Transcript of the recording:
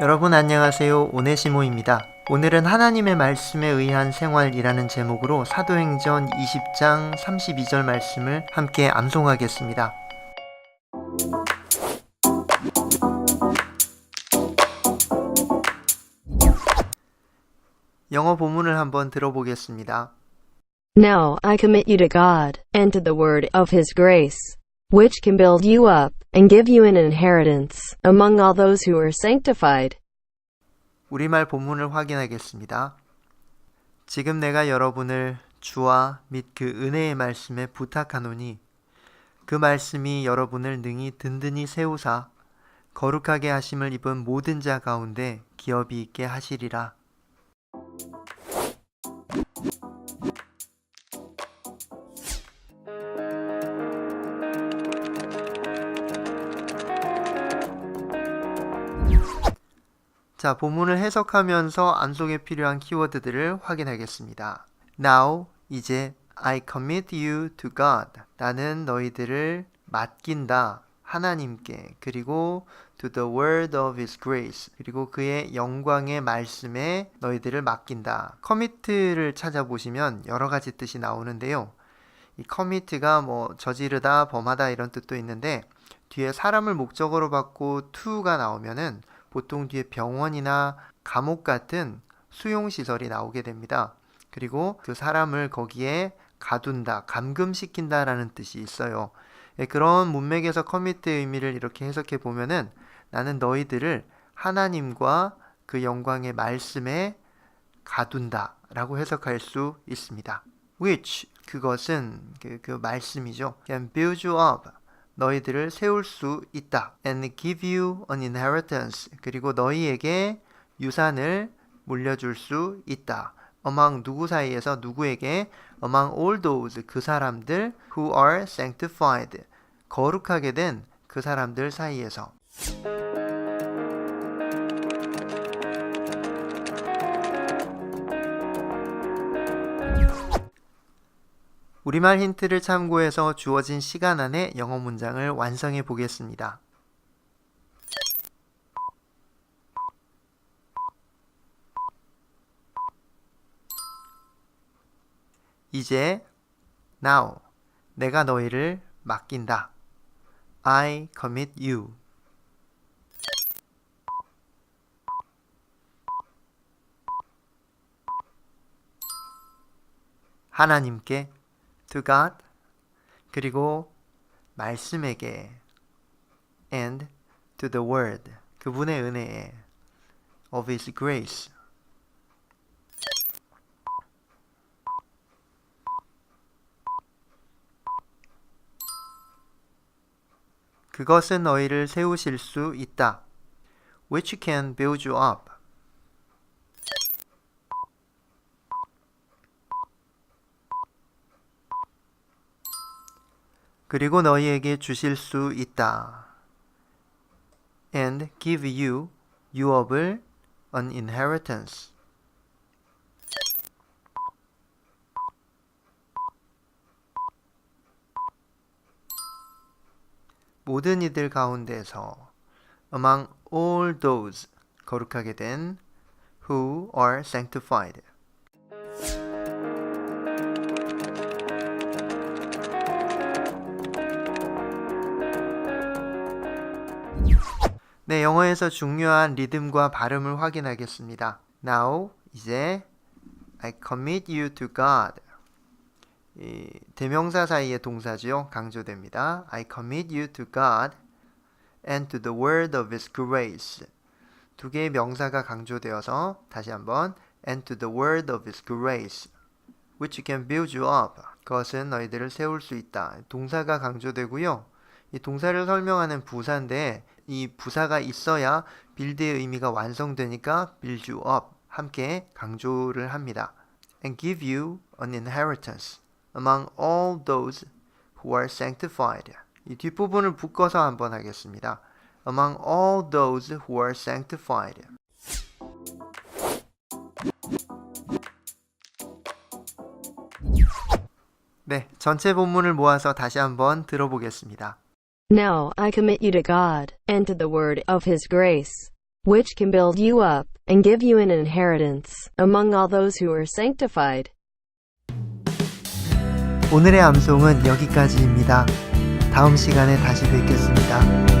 여러분 안녕하세요. 오네시모입니다. 오늘은 하나님의 말씀에 의한 생활이라는 제목으로 사도행전 20장 32절 말씀을 함께 암송하겠습니다. 영어 본문을 한번 들어보겠습니다. Now I commit you to God, and to the word of His grace, which can build you up, and give you an inheritance among all those who are sanctified. 우리말 본문을 확인하겠습니다. 지금 내가 여러분을 주와 및 그 은혜의 말씀에 부탁하노니 그 말씀이 여러분을 능히 든든히 세우사 거룩하게 하심을 입은 모든 자 가운데 기업이 있게 하시리라. 자, 본문을 해석하면서 암송에 필요한 키워드들을 확인하겠습니다. Now, 이제 I commit you to God. 나는 너희들을 맡긴다. 하나님께 그리고 to the word of his grace 그리고 그의 영광의 말씀에 너희들을 맡긴다. commit를 찾아보시면 여러 가지 뜻이 나오는데요. 이 commit가 뭐 저지르다, 범하다 이런 뜻도 있는데 뒤에 사람을 목적으로 받고 to가 나오면은 보통 뒤에 병원이나 감옥 같은 수용시설이 나오게 됩니다. 그리고 그 사람을 거기에 가둔다, 감금시킨다 라는 뜻이 있어요. 예, 그런 문맥에서 커미트의 의미를 이렇게 해석해 보면은 나는 너희들을 하나님과 그 영광의 말씀에 가둔다 라고 해석할 수 있습니다. which 그것은 그, 그 말씀이죠. can build you up 너희들을 세울 수 있다. and give you an inheritance 그리고 너희에게 유산을 물려줄 수 있다. among 누구 사이에서 누구에게 among all those 그 사람들 who are sanctified 거룩하게 된 그 사람들 사이에서 우리말 힌트를 참고해서 주어진 시간 안에 영어 문장을 완성해 보겠습니다. 이제 now 내가 너희를 맡긴다. I commit you. 하나님께 to God 그리고 말씀에게 and to the word 그분의 은혜에 of his grace 그것은 너희를 세우실 수 있다. which can build you up. 그리고 너희에게 주실 수 있다. and give you 유업을 an inheritance. 모든 이들 가운데서 among all those 거룩하게 된 who are sanctified. 네, 영어에서 중요한 리듬과 발음을 확인하겠습니다. Now, 이제 I commit you to God. 이 대명사 사이의 동사지요. 강조됩니다. I commit you to God and to the word of his grace. 두 개의 명사가 강조되어서 다시 한번 and to the word of his grace which can build you up. 그것은 너희들을 세울 수 있다. 동사가 강조되고요. 이 동사를 설명하는 부사인데 이 부사가 있어야 빌드의 의미가 완성되니까 build you up 함께 강조를 합니다. and give you an inheritance among all those who are sanctified. 이 뒷부분을 묶어서 한번 하겠습니다. among all those who are sanctified. 네, 전체 본문을 모아서 다시 한번 들어보겠습니다. Now I commit you to God, and to the word of His grace, which can build you up and give you an inheritance among all those who are sanctified. 오늘의 암송은 여기까지입니다. 다음 시간에 다시 뵙겠습니다.